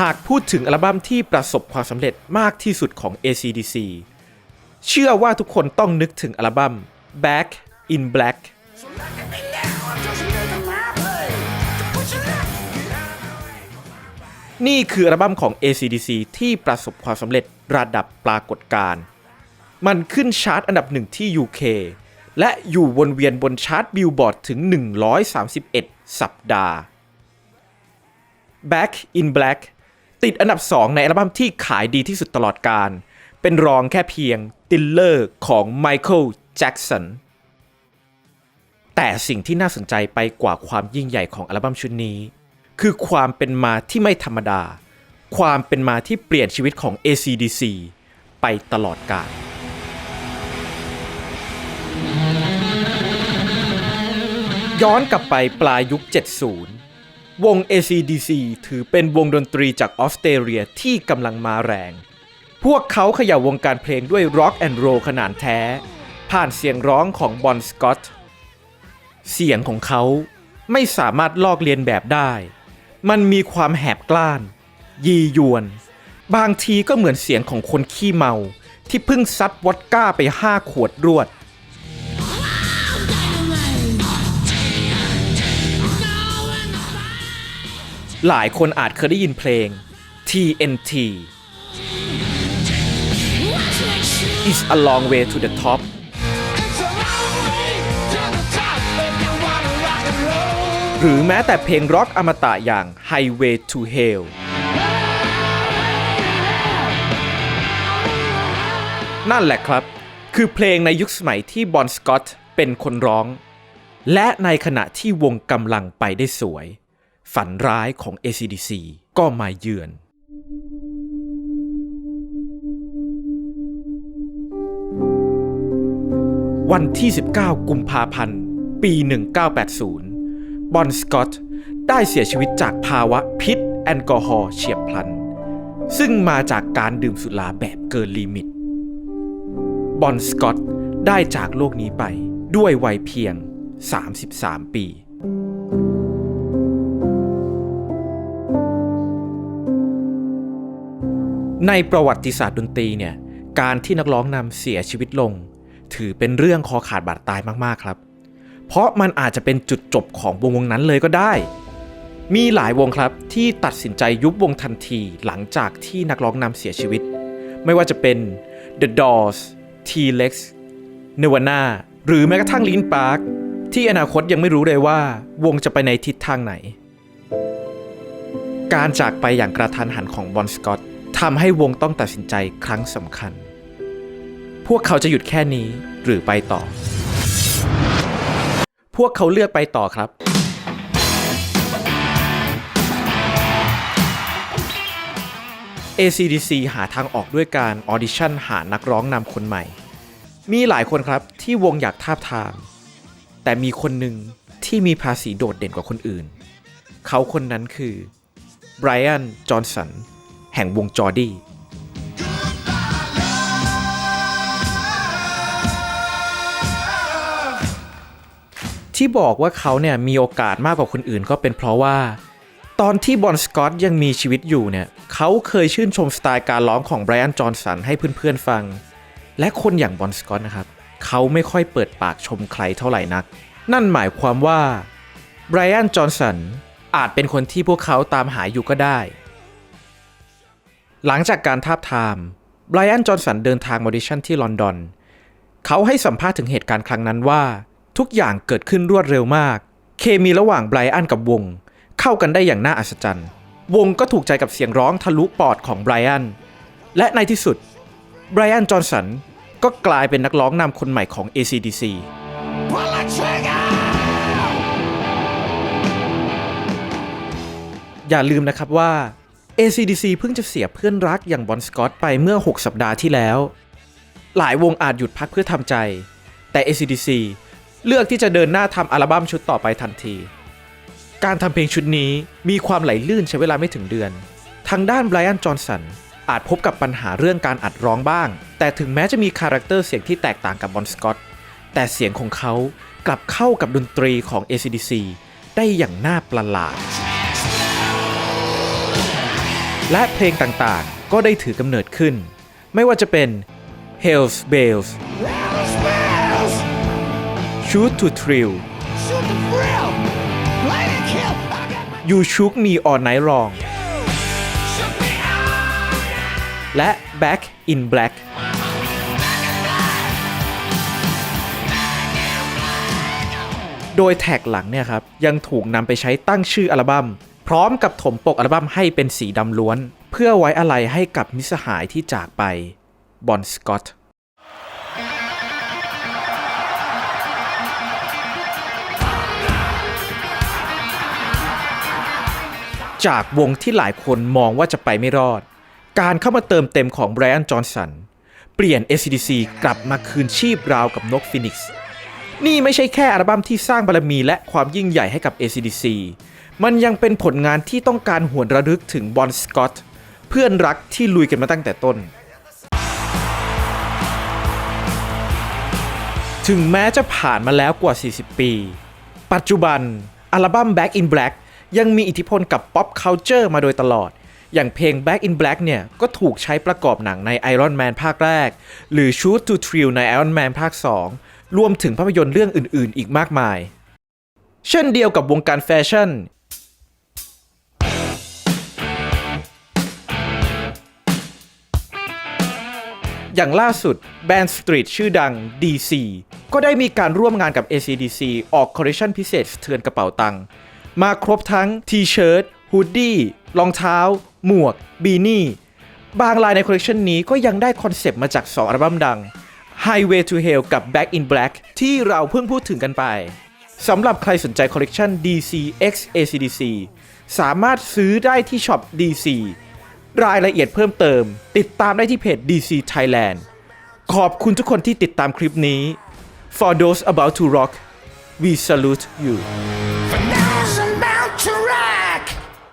หากพูดถึงอัลบั้มที่ประสบความสำเร็จมากที่สุดของ ACDC เชื่อว่าทุกคนต้องนึกถึงอัลบั้ม Back in Black นี่คืออัลบั้มของ ACDC ที่ประสบความสำเร็จระดับปรากฏการณ์มันขึ้นชาร์ตอันดับหนึ่งที่ UK และอยู่วนเวียนบนชาร์ตบิลบอร์ดถึง 131 สัปดาห์ Back in Black ติดอันดับ 2 ในอัลบั้มที่ขายดีที่สุดตลอดการ เป็นรองแค่เพียง Thriller ของ Michael Jackson แต่สิ่งที่น่าสนใจไปกว่าความยิ่งใหญ่ของอัลบั้มชุดนี้ คือความเป็นมาที่ไม่ธรรมดา ความเป็นมาที่เปลี่ยนชีวิตของ ACDC ไปตลอดกาลย้อนกลับไปปลายยุค 70 วง ACDC ถือเป็นวงดนตรีจากออสเตรเลียที่กำลังมาแรง พวกเขาเขย่าวงการเพลงด้วยร็อกแอนด์โรลขนาดแท้ ผ่านเสียงร้องของบอนสกอต เสียงของเขาไม่สามารถลอกเลียนแบบได้ มันมีความแหบกล้าน ยียวน บางทีก็เหมือนเสียงของคนขี้เมา ที่เพิ่งซัดวอดก้าไปห้าขวดรวด หลายคนอาจเคยได้ยินเพลง TNT It's a long way to the top หรือแม้แต่เพลงร็อกอมตะอย่าง Highway to Hell นั่นแหละครับ คือเพลงในยุคสมัยที่บอนสกอตเป็นคนร้อง และในขณะที่วงกำลังไปได้สวย ฝันร้ายของ ACDC ก็มาเยือน วันที่ 19 กุมภาพันธ์ ปี 1980 บอนสกอตได้เสียชีวิตจากภาวะพิษแอลกอฮอล์เฉียบพลัน ซึ่งมาจากการดื่มสุราแบบเกินลิมิต บอนสกอตได้จากโลกนี้ไปด้วยวัยเพียง 33 ปี ในประวัติศาสตร์ดนตรีเนี่ยการที่นักร้องนำเสียชีวิตลง ถือเป็นเรื่องคอขาดบาดตายมากๆครับ เพราะมันอาจจะเป็นจุดจบของวงวงนั้นเลยก็ได้ มีหลายวงครับที่ตัดสินใจยุบวงทันทีหลังจากที่นักร้องนำเสียชีวิต ไม่ว่าจะเป็น The Doors T-Rex Nirvana หรือแม้กระทั่ง Linkin Park ที่อนาคตยังไม่รู้เลยว่าวงจะไปในทิศทางไหน การจากไปอย่างกระทันหันของบอนสกอต ทำให้วงต้องตัดสินใจครั้งสำคัญ พวกเขาจะหยุดแค่นี้หรือไปต่อ พวกเขาเลือกไปต่อครับ ACDC หาทางออกด้วยการออดิชั่นหานักร้องนำคนใหม่ มีหลายคนครับที่วงอยากทาบทาม แต่มีคนหนึ่งที่มีภาษีโดดเด่นกว่าคนอื่น เขาคนนั้นคือไบรอัน จอห์นสัน แห่งวงจอร์ดี้ที่บอกว่าเขาเนี่ยมีโอกาสมากกว่าคนอื่นก็เป็นเพราะว่า ตอนที่บอนสกอตยังมีชีวิตอยู่เนี่ยเขาเคยชื่นชมสไตล์การร้องของไบรอันจอห์นสันให้เพื่อนๆฟัง และคนอย่างบอนสกอตนะครับเขาไม่ค่อยเปิดปากชมใครเท่าไหร่นัก นั่นหมายความว่าไบรอันจอห์นสันอาจเป็นคนที่พวกเขาตามหาอยู่ก็ได้ หลังจากการทาบทามไบรอันจอห์นสันเดินทางมาอดิชั่นที่ลอนดอน เขาให้สัมภาษณ์ถึงเหตุการณ์ครั้งนั้นว่า ทุกอย่างเกิดขึ้นรวดเร็วมาก เคมีระหว่างไบรอันกับวง เข้ากันได้อย่างน่าอัศจรรย์ วงก็ถูกใจกับเสียงร้องทะลุปอดของไบรอัน และในที่สุดไบรอันจอห์นสันก็กลายเป็นนักร้องนำคนใหม่ของ ACDC อย่าลืมนะครับว่า ACDC เพิ่งจะเสียเพื่อนรักอย่างบอนสกอตไปเมื่อ 6 สัปดาห์ที่แล้ว หลายวงอาจหยุดพักเพื่อทำใจ แต่ ACDC เลือกที่จะเดินหน้าทำอัลบั้มชุดต่อไปทันที การทำเพลงชุดนี้มีความไหลลื่นใช้เวลาไม่ถึงเดือน ทางด้านไบรอัน จอห์นสันอาจพบกับปัญหาเรื่องการอัดร้องบ้าง แต่ถึงแม้จะมีคาแรคเตอร์เสียงที่แตกต่างกับบอนสกอต แต่เสียงของเขากลับเข้ากับดนตรีของ ACDC ได้อย่างน่าประหลาด และเพลงต่างๆ ก็ได้ถือกำเนิดขึ้น ไม่ว่าจะเป็น Hells Bells Hell smells. Shoot to Thrill Shoot the thrill. Play to kill. I got my You Shook Me All Night Long shook me out. และ Back in Black โดยแท็กหลังเนี่ยครับ ยังถูกนำไปใช้ตั้งชื่ออัลบั้ม พร้อมกับถมปกอัลบั้มให้เป็นสีดำล้วน เพื่อไว้อะไรให้กับมิสหายที่จากไปบอนสกอตจากวงที่หลายคนมองว่าจะไปไม่รอด การเข้ามาเติมเต็มของไบรอันจอห์นสัน เปลี่ยน ACDC กลับมาคืนชีพราวกับนกฟินิกซ์ นี่ไม่ใช่แค่อัลบั้มที่สร้างบารมีและความยิ่งใหญ่ให้กับ ACDC มันยังเป็นผลงานที่ต้องการหวนระลึกถึงบอนสกอตเพื่อนรักที่ลุยกันมาตั้งแต่ต้น ถึงแม้จะผ่านมาแล้วกว่า 40 ปี ปัจจุบัน อัลบั้ม Back in Black ยังมีอิทธิพลกับ pop culture มาโดยตลอด อย่างเพลง Back in Black เนี่ย ก็ถูกใช้ประกอบหนังใน Iron Man ภาคแรก หรือ Shoot to Thrill ใน Iron Man ภาค 2 รวมถึงภาพยนตร์เรื่องอื่น ๆ อีกมากมาย เช่นเดียวกับวงการแฟชั่น อย่างล่าสุดแบรนด์สตรีทชื่อดัง DC ก็ได้มีการร่วมงานกับ ACDC ออกคอลเลคชันพิเศษเทือนกระเป๋าตังค์มาครบทั้งทีเชิ้ตฮูดดี้รองเท้า หมวก บีนี่ บางลายในคอลเลคชันนี้ก็ยังได้คอนเซปต์มาจาก 2 อัลบั้มดัง Highway to Hell กับ Back in Black ที่เราเพิ่งพูดถึงกันไปสำหรับใครสนใจคอลเลกชัน DC X ACDC สามารถซื้อได้ที่ช็อป DC รายละเอียดเพิ่มเติม ติดตามได้ที่เพจ DC Thailand ขอบคุณทุกคนที่ติดตามคลิปนี้ For those about to rock we salute you